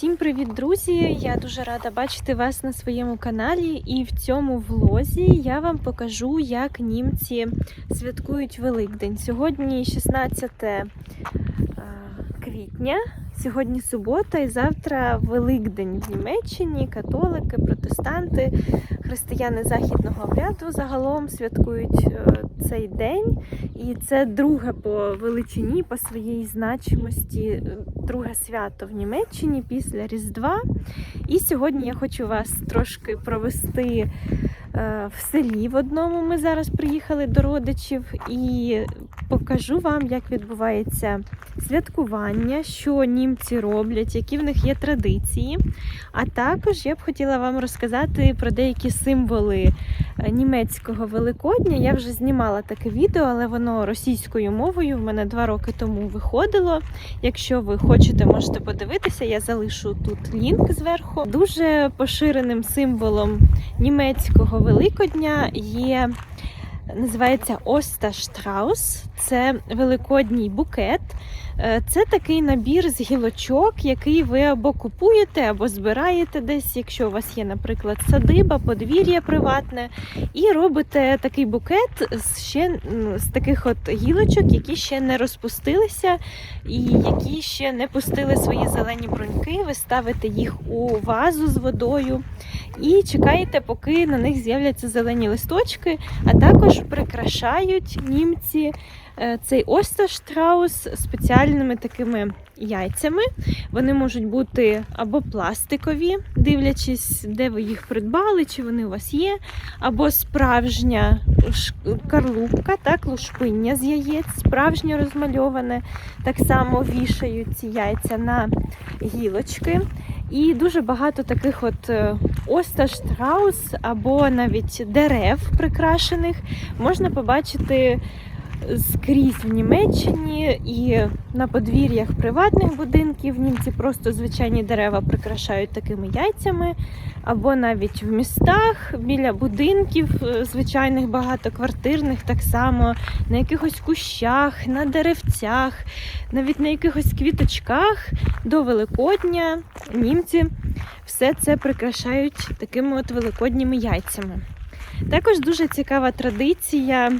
Всім привіт, друзі! Я дуже рада бачити вас на своєму каналі. І в цьому влозі я вам покажу, як німці святкують Великдень. Сьогодні 16 е, квітня, сьогодні субота і завтра Великдень в Німеччині. Католики, протестанти, християни західного обряду загалом святкують е, цей день. І це друге по величині, по своїй значимості, е, друге свято в Німеччині після Різдва. І сьогодні я хочу вас трошки провести е, в селі в одному. Ми зараз приїхали до родичів і покажу вам, як відбувається святкування, що німці роблять, які в них є традиції. А також я б хотіла вам розказати про деякі символи е, німецького Великодня. Я вже знімала таке відео, але воно російською мовою в мене два роки тому виходило. Якщо ви хочете, можете подивитися, я залишу тут лінк зверху. Дуже поширеним символом німецького Великодня є. Називається Оста Штраус. Це великодній букет. Е, Це такий набір з гілочок, який ви або купуєте, або збираєте десь, якщо у вас є, наприклад, садиба, подвір'я приватне, і робите такий букет з ще з таких от гілочок, які ще не розпустилися і які ще не пустили свої зелені бруньки. Ви ставите їх у вазу з водою і чекаєте, поки на них з'являться зелені листочки, а також прикрашають німці е, цей Осташtraус спеціальними такими яйцями. Вони можуть бути або пластикові, дивлячись, де ви їх придбали, чи вони у вас є, або справжня карлупка, так, лушпиння з яєць, справжнє розмальоване. Так само вішають ці яйця на гілочки. І дуже багато таких от е, або навіть дерев прикрашених можна побачити скрізь в Німеччині і на подвір'ях приватних будинків. Німці просто звичайні дерева прикрашають такими яйцями, або навіть в містах біля будинків е, звичайних багатоквартирних, так само на якихось кущах, на деревцях, навіть на якихось квіточках до Великодня німці все це прикрашають такими от великодніми яйцями. Також дуже цікава традиція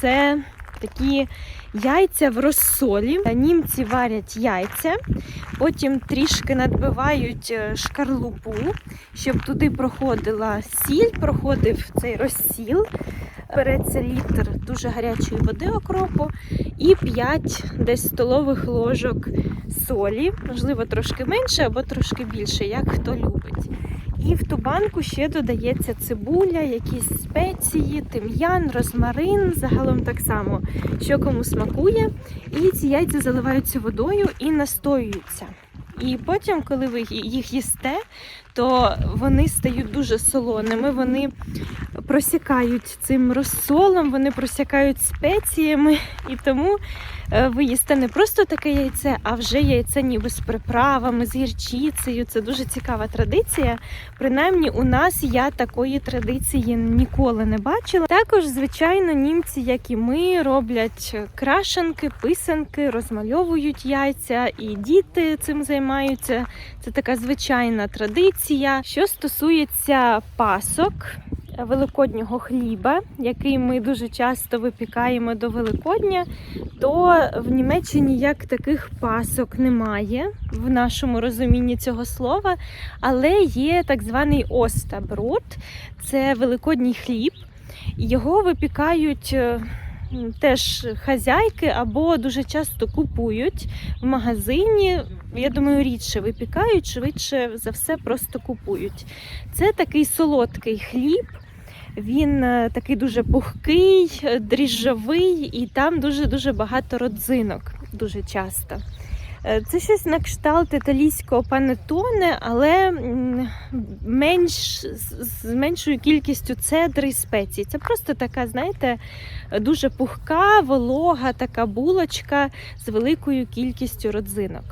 це такі яйця в розсолі. Німці варять яйця, потім трішки надбивають е, шкарлупу, щоб туди проходила сіль, проходив цей розсіл. Береться літр дуже гарячої води окропу і 5 десь столових ложок солі, можливо, трошки менше або трошки більше, як хто любить. І в ту банку ще додається цибуля, якісь спеції, тим'ян, розмарин, загалом так само, що кому смакує. І ці яйця заливаються водою і настоюються. І потім, коли ви їх їсте, то вони стають дуже солоними, вони просякають цим розсолом, вони просякають спеціями, і тому е, ви їсте не просто таке яйце, а вже яйце ніби з приправами, з гірчицею. Це дуже цікава традиція. Принаймні, у нас я такої традиції ніколи не бачила. Також, звичайно, німці, як і ми, роблять крашенки, писанки, розмальовують яйця, і діти цим займаються. Це така звичайна традиція. Що стосується пасок. Великоднього хліба, який ми дуже часто випікаємо до Великодня, то в Німеччині як таких пасок немає в нашому розумінні цього слова, але є так званий остаброд, це великодній хліб. Його випікають е, теж хазяйки або дуже часто купують в магазині. Я думаю, рідше випікають, швидше за все просто купують. Це такий солодкий хліб. Він е, такий дуже пухкий, е, дріжджовий, і там дуже-дуже багато родзинок, дуже часто. Е, Це щось на кшталт італійського панетоне, але менш, з меншою кількістю цедри і спецій. Це просто така, знаєте, дуже пухка, волога така булочка з великою кількістю родзинок.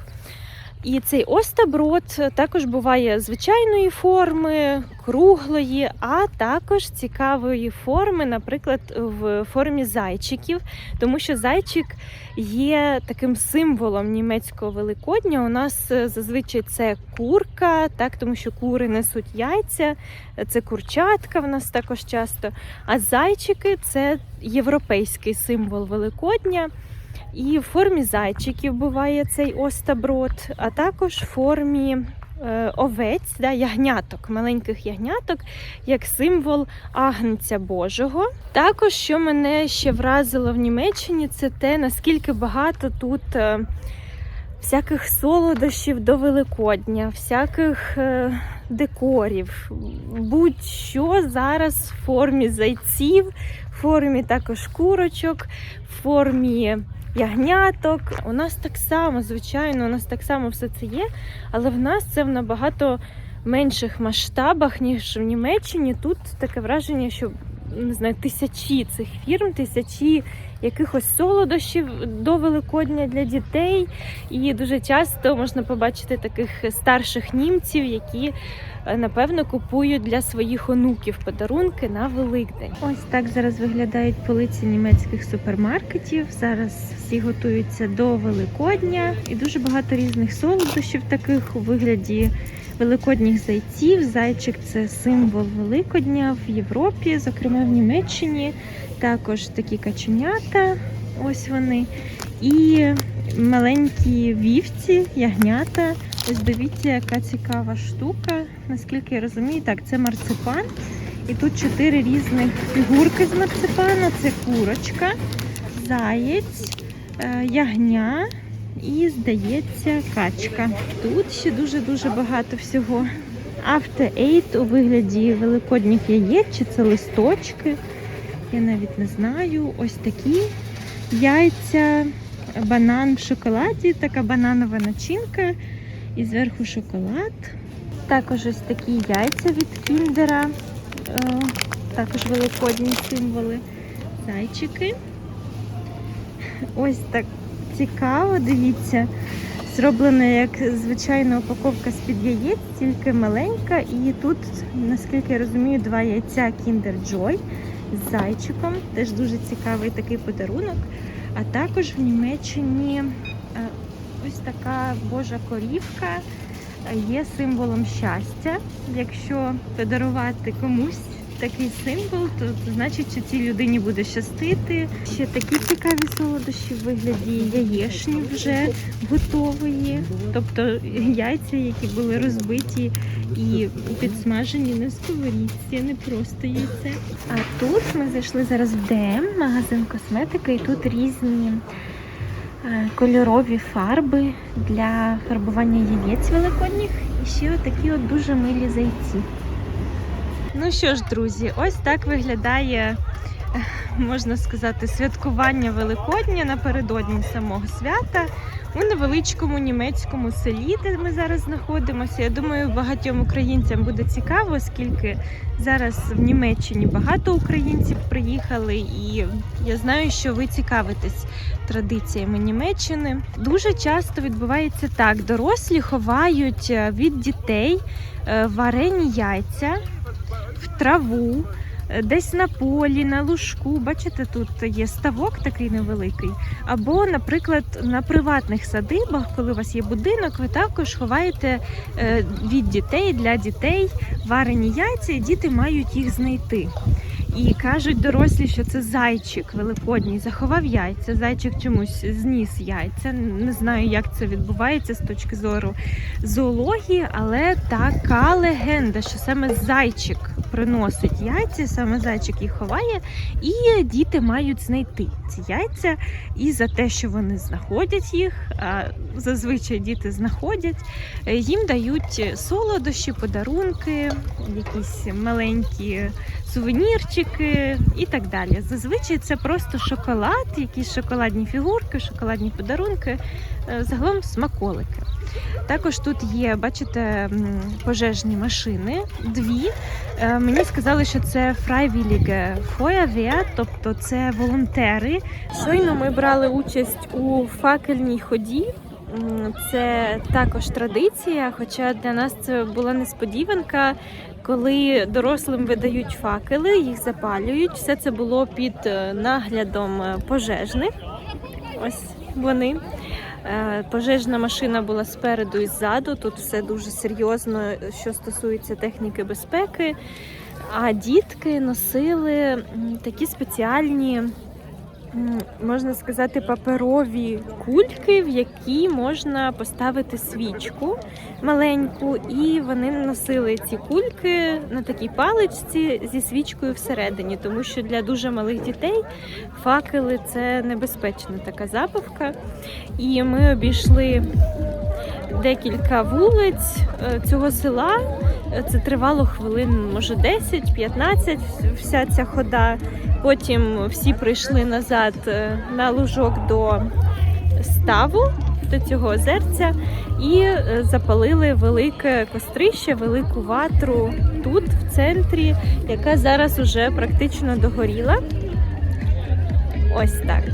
І цей остаброд також буває звичайної форми, круглої, а також цікавої форми, наприклад, в формі зайчиків, тому що зайчик є таким символом німецького великодня. У нас е, зазвичай це курка, так, тому що кури несуть яйця, це курчатка в нас також часто. А зайчики це європейський символ Великодня. І в формі зайчиків буває цей остаброд, а також в формі е, овець, да, ягняток, маленьких ягняток, як символ агнця Божого. Також, що мене ще вразило в Німеччині, це те, наскільки багато тут е, всяких солодощів до Великодня, всяких е, декорів, будь-що зараз в формі зайців, в формі також курочок, в формі ягняток. У нас так само, звичайно, у нас так само все це є, але в нас це в набагато менших масштабах, ніж в Німеччині. Тут таке враження, що не знаю, тисячі цих фірм, тисячі якихось солодощів до Великодня для дітей. І дуже часто можна побачити таких старших німців, які е, напевно купують для своїх онуків подарунки на Великдень. Ось так зараз виглядають полиці німецьких супермаркетів. Зараз всі готуються до Великодня, і дуже багато різних солодощів, таких у вигляді великодніх зайців. Зайчик це символ Великодня в Європі, зокрема в Німеччині. Також такі каченята. Ось вони. І маленькі вівці, ягнята. Ось дивіться, яка цікава штука. Наскільки я розумію, так, це марципан. І тут чотири різних фігурки з марципана. Це курочка, заєць, е, ягня і, здається, качка. Тут ще дуже-дуже багато всього. After Eight у вигляді великодніх яєць, чи це листочки. Я навіть не знаю. Ось такі яйця, банан в шоколаді, така бананова начинка. І зверху шоколад. Також ось такі яйця від кіндера. Е, Також великодні символи. Зайчики. Ось так цікаво, дивіться. Зроблена як звичайна упаковка з-під яєць, тільки маленька. І тут, наскільки я розумію, два яйця Kinder Joy з зайчиком. Теж дуже цікавий такий подарунок. А також в Німеччині е, ось така божа корівка е, є символом щастя. Якщо подарувати комусь такий символ, то, значить, що цій людині буде щастити. Ще такі цікаві солодощі в вигляді яєшні вже готової. Тобто яйця, які були розбиті і підсмажені на сковорідці, не просто яйце. А тут ми зайшли зараз в ДМ, магазин косметики, і тут різні е, кольорові фарби для фарбування яєць великодніх. І ще отакі от дуже милі зайці. Ну що ж, друзі, ось так виглядає, можна сказати, святкування Великодня напередодні самого свята у невеличкому німецькому селі, де ми зараз знаходимося. Я думаю, багатьом українцям буде цікаво, оскільки зараз в Німеччині багато українців приїхали, і я знаю, що ви цікавитесь традиціями Німеччини. Дуже часто відбувається так: дорослі ховають е, від дітей е, варені яйця в траву, е, десь на полі, на лужку. Бачите, тут є ставок такий невеликий. Або, наприклад, на приватних садибах, коли у вас є будинок, ви також ховаєте е, від дітей для дітей варені яйця, і діти мають їх знайти. І кажуть дорослі, що це зайчик великодній заховав яйця. Зайчик чомусь зніс яйця. Не знаю, як це відбувається з точки зору зоології, але така легенда, що саме зайчик приносить яйця, саме зайчик їх ховає, і діти мають знайти ці яйця. І за те, що вони знаходять їх, а зазвичай діти знаходять, їм дають солодощі, подарунки, якісь маленькі сувенірчики і так далі. Зазвичай це просто шоколад, якісь шоколадні фігурки, шоколадні подарунки, е, загалом смаколики. Також тут є, бачите, пожежні машини, дві. Е, Мені сказали, що це Freiwillige Feuerwehr, тобто це волонтери. Щойно ми брали участь у факельній ході це також традиція, хоча для нас це була несподіванка, коли дорослим видають факели, їх запалюють. Все це було під е, наглядом е, пожежних. Ось вони. Е, Пожежна машина була спереду і ззаду. Тут все дуже серйозно, що стосується техніки безпеки. А дітки носили такі спеціальні, можна сказати, паперові кульки, в які можна поставити свічку маленьку, і вони носили ці кульки на такій паличці зі свічкою всередині, тому що для дуже малих дітей факели це небезпечна така забавка. І ми обійшли декілька вулиць е, цього села. Це тривало хвилин, може 10-15, вся ця хода. Потім всі прийшли назад е, на лужок до ставу, до цього озерця, і е, запалили велике кострище, велику ватру тут, в центрі, яка зараз уже практично догоріла. Ось так.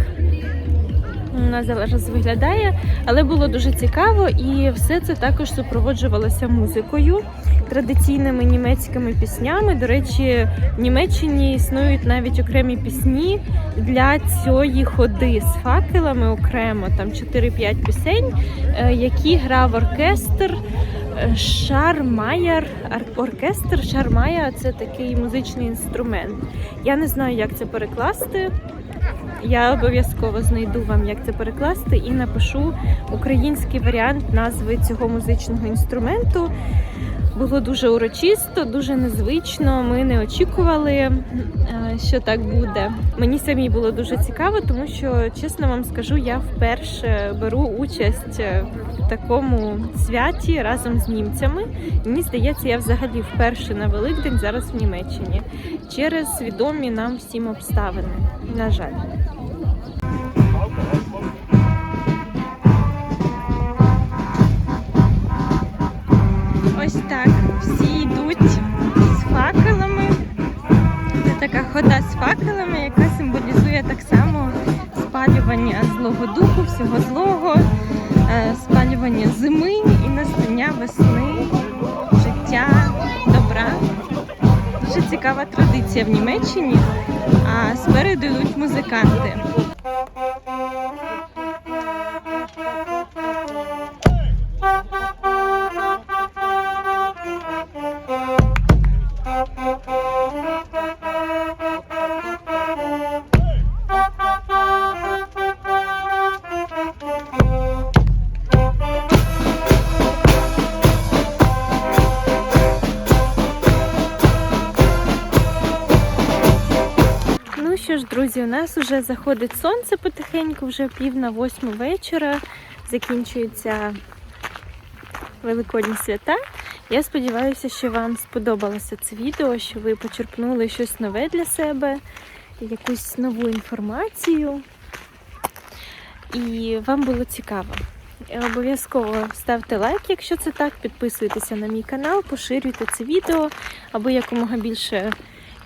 Вона зараз виглядає, але було дуже цікаво, і все це також супроводжувалося музикою, традиційними німецькими піснями. До речі, в Німеччині існують навіть окремі пісні для цієї ходи з факелами окремо, там 4-5 пісень, е, які грав оркестр. е, Шармайер, ар- оркестр Шармая це такий музичний інструмент. Я не знаю, як це перекласти. Я обов'язково знайду вам, як це перекласти, і напишу український варіант назви цього музичного інструменту. Було дуже урочисто, дуже незвично. Ми не очікували, е, що так буде. Мені самій було дуже цікаво, тому що, чесно вам скажу, я вперше беру участь е, в такому святі разом з німцями. Мені здається, я взагалі вперше на Великдень зараз в Німеччині через відомі нам всім обставини. На жаль. Спалювання злого духу, всього злого, е, спалювання зими і настання весни, життя, добра. Дуже цікава традиція в Німеччині. А спереду йдуть музиканти. Друзі, у нас вже заходить сонце потихеньку, вже пів на восьму вечора. Закінчуються великодні свята. Я сподіваюся, що вам сподобалося це відео, що ви почерпнули щось нове для себе, якусь нову інформацію. І вам було цікаво. Обов'язково ставте лайк, якщо це так, підписуйтеся на мій канал, поширюйте це відео, аби якомога більше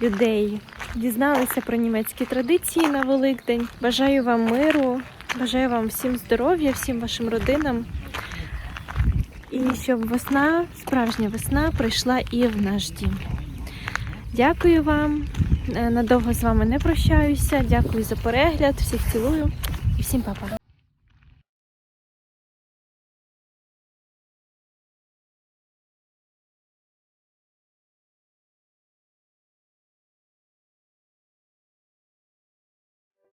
людей дізналися про німецькі традиції на Великдень. Бажаю вам миру, бажаю вам всім здоров'я, всім вашим родинам. І щоб весна, справжня весна, прийшла і в наш дім. Дякую вам. Е, Надовго з вами не прощаюся. Дякую за перегляд. Всіх цілую і всім па-па.